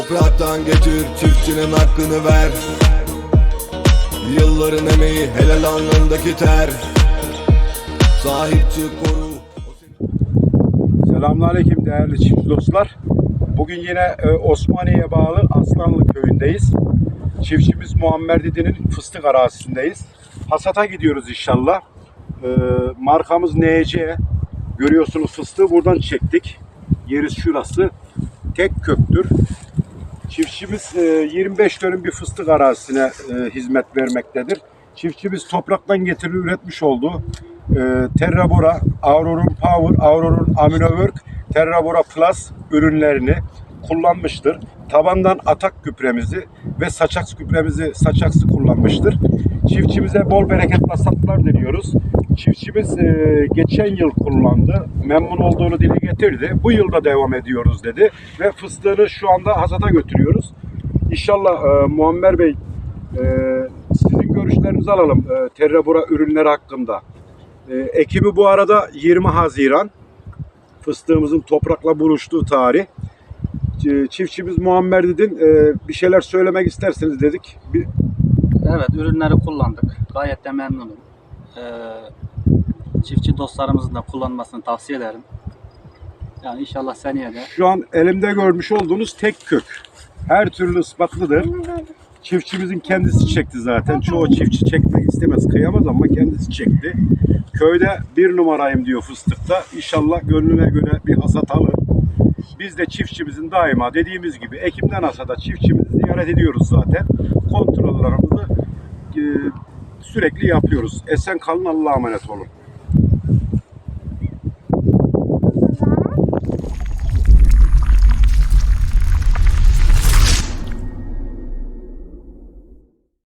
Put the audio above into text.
Topraktan getir çiftçinin hakkını ver Yılların emeği helal alnındaki ter Sahip koru Selamünaleyküm değerli çiftçi dostlar. Bugün yine e, Osmaniye'ye bağlı Aslanlı köyündeyiz. Çiftçimiz Muammer Didi'nin fıstık arazisindeyiz. Hasata gidiyoruz inşallah. E, markamız NC. Görüyorsunuz fıstığı buradan çektik. Yeri şurası. Tek köktür. Çiftçimiz e, 25 dönüm bir fıstık arazisine e, hizmet vermektedir. Çiftçimiz topraktan getirip üretmiş olduğu e, Terrabora, Aurorun Power, Aurorun Aminowork, Terrabora Plus ürünlerini kullanmıştır. Tabandan atak gübremizi ve saçaks gübremizi saçaksı kullanmıştır. Çiftçimize bol bereketli hasatlar diliyoruz. Çiftçimiz e, geçen yıl kullandı. Memnun olduğunu dile getirdi. Bu yılda devam ediyoruz dedi. Ve fıstığını şu anda hasata götürüyoruz. İnşallah e, Muammer Bey e, sizin görüşlerinizi alalım e, Terrabora ürünleri hakkında. E, Ekimi bu arada 20 Haziran. Fıstığımızın toprakla buluştuğu tarih. E, Çiftçimiz Muammer Didin e, bir şeyler söylemek isterseniz dedik. Bir, Evet, ürünleri kullandık. Gayet de memnunum. Ee, çiftçi dostlarımızın da kullanmasını tavsiye ederim. Yani inşallah seneye de şu an elimde görmüş olduğunuz tek kök. Her türlü ispatlıdır. Çiftçimizin kendisi çekti zaten. Çoğu çiftçi çekmek istemez, kıyamaz ama kendisi çekti. Köyde bir numarayım diyor fıstıkta. İnşallah gönlüne göre bir hasat alır. Biz de çiftçimizin daima dediğimiz gibi Ekim'den hasada çiftçimizi ziyaret ediyoruz zaten. Kontrollerimizi e, sürekli yapıyoruz. Esen kalın Allah'a emanet olun.